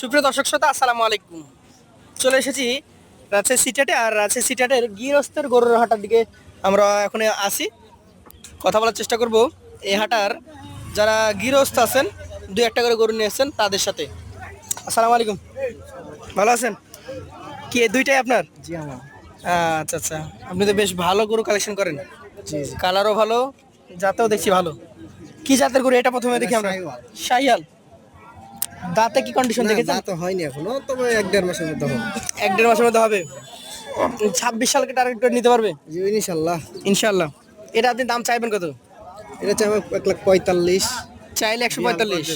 সুপ্রিয় দর্শক শ্রোতা আসসালামু আলাইকুম। চলে এসেছি রাজশাহী সিটাটে আর রাজশাহী সিটাটের গৃহস্থের গরুর হাটার দিকে আমরা এখন আসি কথা বলার চেষ্টা করব এই হাটার যারা গৃহস্থ আছেন দু একটা করে গরু নিয়ে এসেছেন তাদের সাথে। আসসালামু আলাইকুম। ভালো আছেন? কি দুইটাই আপনার? জি আমার। আচ্ছা আচ্ছা। আপনি তো বেশ ভালো গরু কালেকশন করেন। জি জি। কালারও ভালো জাতেও দেখছি ভালো। কি জাতের গরু? এটা প্রথমে দেখি আমরা। শাহিয়াল দাঁতে কি কন্ডিশন দেখেছেন? তা তো হয়নি এখনও তবে এক দেড় মাসের মধ্যে হবে। এক দেড় মাসের মধ্যে হবে। ছাব্বিশ সালকে টার্গেট করে নিতে পারবে? জি ইনশাল্লাহ। ইনশাল্লাহ। এটা আপনি দাম চাইবেন কত? এটা চাই এক লাখ পঁয়তাল্লিশ। চাইলে একশো পঁয়তাল্লিশ।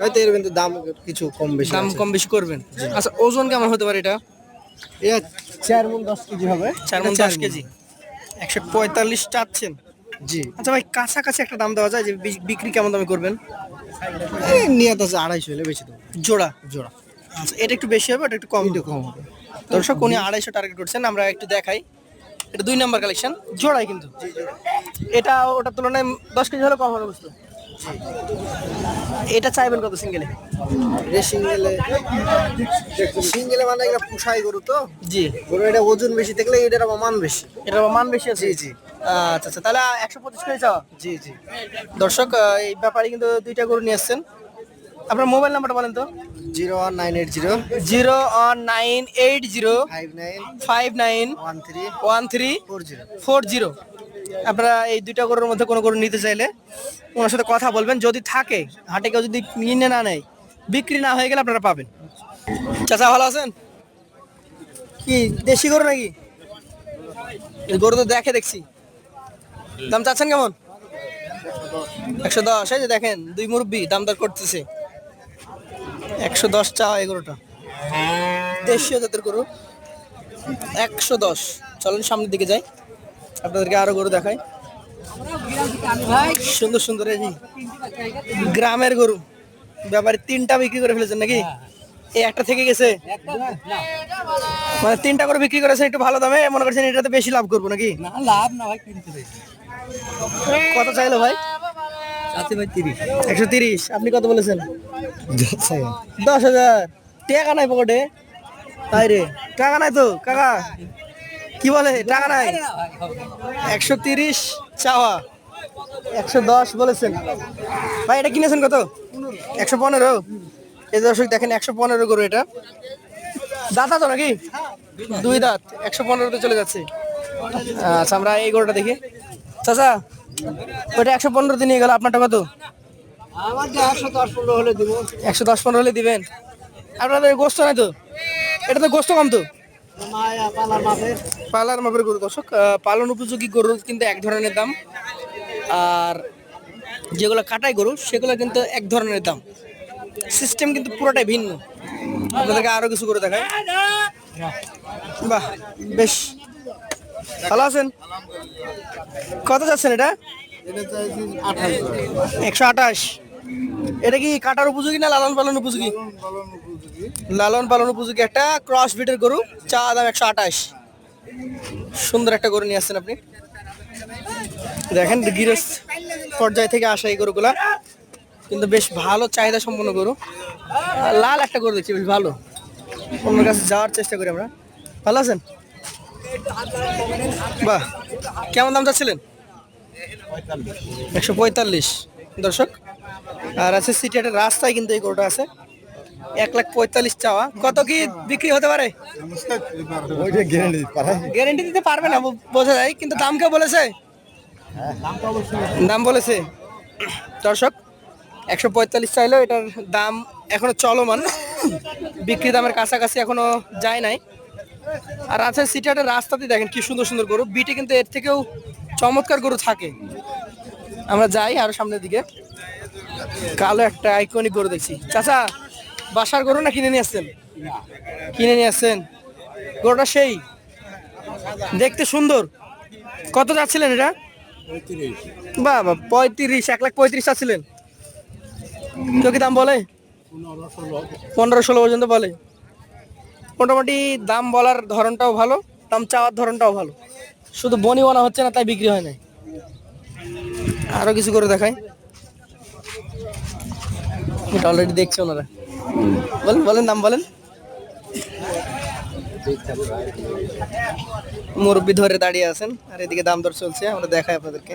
হয়তো এর কিন্তু দাম কিছু কম বেশি দাম কম বেশি করবেন। আচ্ছা ওজন কেমন হতে পারে এটা? এটা চার মন দশ কেজি হবে। চার মন দশ কেজি। একশো পঁয়তাল্লিশ চাচ্ছেন। জি। আচ্ছা ভাই কাছাকাছি একটা দাম দেওয়া যায় যে বিক্রি কেমন দামে করবেন? নিয়ত আছে আড়াইশো হলে বেশি দেবো। জোড়া? জোড়া। আচ্ছা এটা একটু বেশি হবে ওটা একটু কম একটু কম হবে। দর্শক উনি আড়াইশো টার্গেট করছেন আমরা একটু দেখাই। এটা দুই নাম্বার কালেকশন জোড়াই কিন্তু? এটা ওটার তুলনায় দশ কেজি হলে কম হবে বুঝতো এটা চাইবেন কত সিঙ্গেলে সিঙ্গেলে সিঙ্গেলে মানে এটা পুষাই গরু তো? জি। গরু এটা ওজন বেশি থাকলে এটার মান বেশি। এটা মান বেশি আছে? জি, জি। আচ্ছা আচ্ছা তাহলে একশো পঁচিশ করে চাওয়া জি জি। দর্শক এই ব্যাপারে কিন্তু দুইটা গরু নিয়ে এসছেন আপনার মোবাইল নাম্বারটা বলেন তো? Zero one nine eight zero. Zero one nine eight zero five nine five nine one three one three four zero. Four zero. আপনারা এই দুইটা গরুর মধ্যে কোনো গরু নিতে চাইলে ওনার সাথে কথা বলবেন। যদি থাকে হাটে কেউ যদি কিনে না নেয় বিক্রি না হয়ে গেলে আপনারা পাবেন। চাচা ভালো আছেন? কি দেশি গরু নাকি? এই গরু তো দেখে দেখছি। দাম চাচ্ছেন কেমন? একশো দশ, এই যে দেখেন, দুই মুরব্বি দাম দর করতেছে। একশো দশ চা এই গরুটা দেশীয় জাতের গরু। একশো দশ। চলেন সামনের দিকে যাই। আপনাদেরকে আরও গরু দেখাই। সুন্দর সুন্দর, এই গ্রামের গরু। ব্যাপারে তিনটা বিক্রি করে ফেলেছেন নাকি? এই একটা থেকে গেছে? মানে তিনটা করে বিক্রি করেছেন, একটু ভালো দামে। মনে করছেন এটাতে বেশি লাভ করব নাকি? লাভ না ভাই, কিনতে কত চাইলো ভাই? ভাই তিরিশ। একশো তিরিশ। আপনি কত বলেছেন? দশ হাজার। টাকা নাই পকেটে? তাই রে। টাকা নাই তো কাকা। কি বলে? টাকা নাই? একশো তিরিশ চাওয়া। একশো দশ বলেছেন। ভাই এটা কিনেছেন কত? একশো পনেরো। এই দর্শক দেখেন একশো পনেরো করে এটা। দাঁত তো নাকি? দুই দাঁত। একশো পনেরোতে চলে যাচ্ছে। আচ্ছা আমরা এই গরুটা দেখি। চাচা ওইটা একশো পনেরোতে নিয়ে গেল আপনারটা কত? একশো দশ পনেরো হলে দিবেন। আপনাদের গোস্ত নাই তো? এটা তো গোস্ত কম তো? পালার মাপের। গরু। দর্শক পালন উপযোগী গরু কিন্তু এক ধরনের দাম। আর যেগুলো কাটাই গরু সেগুলো কিন্তু এক ধরনের দাম। সিস্টেম কিন্তু পুরোটাই ভিন্ন। আপনাদেরকে আরও কিছু করে দেখায় বাহ বেশ। ভালো আছেন? কত যাচ্ছেন এটা? একশো আঠাশ। এটা কি কাটার উপযোগী না লালন পালন উপযোগী? লালন পালন উপযোগী একটা ক্রস বিটের গরু, চা দাম একশো আঠাশ। সুন্দর একটা গরু নিয়ে আসছেন আপনি। দেখেন গিরস পর্যায় থেকে আসা এই গরুগুলা। কিন্তু বেশ ভালো চাহিদা সম্পন্ন গরু। লাল একটা গরু দেখছি, বেশ ভালো। অন্যের কাছে যাওয়ার চেষ্টা করি আমরা। ভালো আছেন? বাহ, কেমন দাম চাচ্ছিলেন? একশো পঁয়তাল্লিশ। দর্শক, আর আছে সিটিয়াটের রাস্তায় কিন্তু এই গরুটা আছে। এক লাখ পঁয়তাল্লিশ চাওয়া। কত কি বিক্রি হতে পারে? গ্যারান্টি দিতে পারবে না বোঝা যায়, কিন্তু দাম কেউ বলেছে? দাম বলেছে। দর্শক, একশো পঁয়তাল্লিশ চাইলেও এটার দাম এখনও চলমান। বিক্রি দামের কাছাকাছি এখনও যায় নাই। আর আছে সিটিয়াটের রাস্তাতে দেখেন কি সুন্দর সুন্দর গরু। বিটে কিন্তু এর থেকেও চমৎকার গরু থাকে। আমরা যাই আরও সামনের দিকে। কালো একটা আইকনিক গরু দেখছি। চাচা বাসার গরু না কিনে নিয়ে আসছেন? কিনে নিয়ে আসছেন। গরুটা সেই। দেখতে সুন্দর। কত যাচ্ছিলেন এটা? বাবা পঁয়ত্রিশ এক লাখ পঁয়ত্রিশ চাচ্ছিলেন কেউ কি দাম বলে? পনেরো ষোলো পর্যন্ত বলে। মোটামুটি দাম বলার ধরনটাও ভালো, দাম চাওয়ার ধরনটাও ভালো। শুধু বনি বনা হচ্ছে না, তাই বিক্রি হয় না আরও কিছু করে দেখাই। এটা অলরেডি দেখছে ওনারা। বলেন বলেন দাম, বলেন। মুরব্বি ধরে দাঁড়িয়ে আছেন, আর এদিকে দাম দর চলছে, আমরা দেখাই আপনাদেরকে।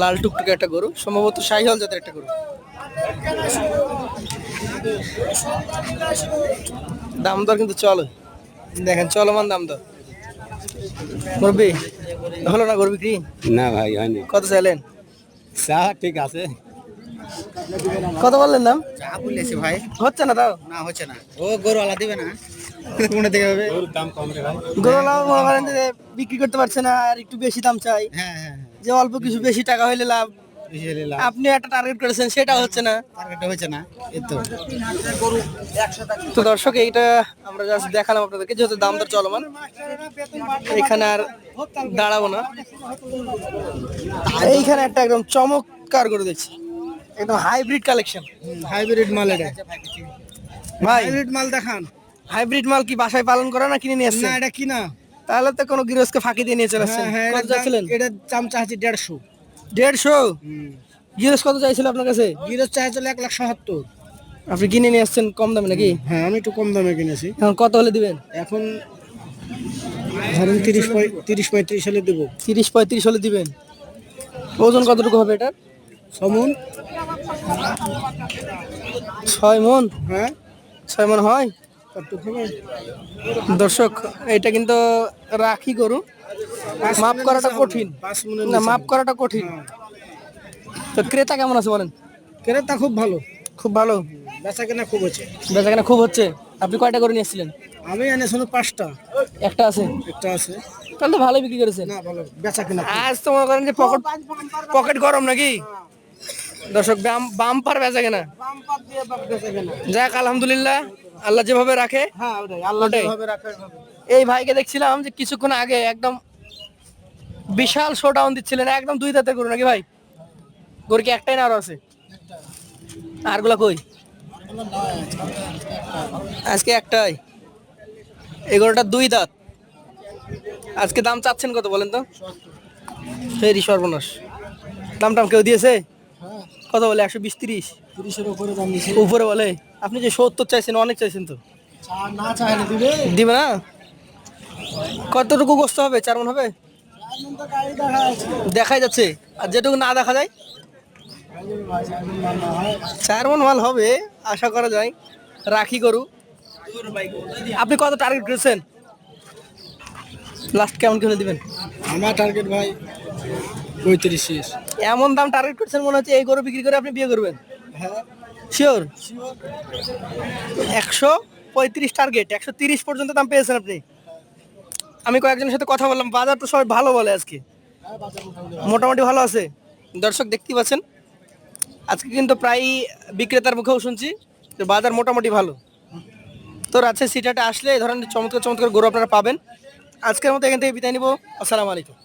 লাল টুকটুকে একটা গরু, সম্ভবত শাহিহল জাতের একটা গরু। দাম দর কিন্তু চলে। দেখেন চলমান দাম দর করবি হলো না করবি বিক্রি? না ভাই হয়নি। কত চাইলেন? চা ঠিক আছে। কত বললেন দাম? চা বলেছি ভাই। হচ্ছে না তাও? না হচ্ছে না। ও গরুওয়ালা দিবে না। কোনে থেকে হবে? দাম কম রে ভাই। গরু মনে করেন বিক্রি করতে পারছে না আর একটু বেশি দাম চাই। হ্যাঁ হ্যাঁ যে অল্প কিছু বেশি টাকা হইলে হলে লাভ। আপনি একটা টার্গেট করেছেন সেটা হচ্ছে না। টার্গেটটা হচ্ছে না এই তো। দর্শক এইটা আমরা জাস্ট দেখালাম আপনাদেরকে যেহেতু দাম দর চলমান। এখানে আর দাঁড়াবো না। এইখানে একটা একদম চমৎকার করে দেখছি। একদম হাইব্রিড কালেকশন হাইব্রিড মাল এটা। ভাই। হাইব্রিড মাল দেখান। হাইব্রিড মাল কি বাসায় পালন করা না কিনে নিয়ে না এটা কি না তাহলে তো কোনো গৃহস্থকে ফাঁকি দিয়ে নিয়ে চলে আসছেন। হ্যাঁ এটা চামচা আছে দেড়শো। দেড়শো? গৃহস্থ কত চাইছিল আপনার কাছে? গিরস চাই চলে এক লাখ সাহাত্তর। আপনি কিনে নিয়ে আসছেন কম দামে নাকি? হ্যাঁ আমি একটু কম দামে কিনেছি। এখন কত হলে দিবেন? এখন ধরেন তিরিশ তিরিশ পঁয়ত্রিশ হলে দেবো। তিরিশ পঁয়ত্রিশ হলে দিবেন। ওজন কতটুকু হবে এটার? সমন ছয় মন? হ্যাঁ। ছয় মন হয়? দর্শক এটা কিন্তু রাখি গরু। মাপ করাটা কঠিন। না মাপ করাটা কঠিন। তো ক্রেতা কেমন আছে বলেন? ক্রেতা খুব ভালো। খুব ভালো? বেচা কেনা খুব হচ্ছে। বেচা কেনা খুব হচ্ছে। আপনি কয়টা করে নিয়েছিলেন আমি এনে শুনো পাঁচটা। একটা আছে? একটা আছে। তাহলে তো ভালোই বিক্রি করেছেন। না ভালো। বেচা কেনা আজ তো মনে করেন যে পকেট পকেট গরম নাকি? দর্শক বাম বাম্পার বেচা কেনা যাক আলহামদুলিল্লাহ। আল্লাহ যেভাবে রাখে হ্যাঁ আল্লাহ যেভাবে রাখে এই ভাইকে দেখছিলাম যে কিছুক্ষণ আগে একদম বিশাল শো ডাউন দিচ্ছিলেন একদম দুই দাঁতের গরু নাকি ভাই? গরু কি একটাই না আরও আছে? আর আরগুলা কই? আজকে একটাই। এই গরুটা দুই দাঁত। আজকে দাম চাচ্ছেন কত বলেন তো? ফেরি সর্বনাশ। দাম টাম কেউ দিয়েছে? কত বলে? একশো বিশ তিরিশ? উপরে উপরে বলে? আপনি যে সত্তর চাইছেন অনেক চাইছেন তো? দিবে। না? কতটুকু গোস্ত হবে? চার মন হবে? দেখাই যাচ্ছে। আর যেটুকু না দেখা যায় চার মন মাল হবে আশা করা যায়। রাখি করু আপনি কত টার্গেট করেছেন? লাস্ট কেমন কি হলে দিবেন? আমার টার্গেট ভাই পঁয়ত্রিশ শেষ। এমন দাম টার্গেট করছেন মনে হচ্ছে এই গরু বিক্রি করে আপনি বিয়ে করবেন? হ্যাঁ। শিওর একশো পঁয়ত্রিশ টার্গেট একশো তিরিশ পর্যন্ত দাম পেয়েছেন আপনি। আমি কয়েকজনের সাথে কথা বললাম, বাজার তো সবাই ভালো বলে আজকে। মোটামুটি ভালো আছে। দর্শক দেখতে পাচ্ছেন, আজকে কিন্তু প্রায় বিক্রেতার মুখেও শুনছি যে বাজার মোটামুটি ভালো। তো রাজশাহী সিটাটা আসলে এই ধরনের চমৎকার চমৎকার গরু আপনারা পাবেন। আজকের মতো এখান থেকে বিদায় নিব। আসসালামু আলাইকুম।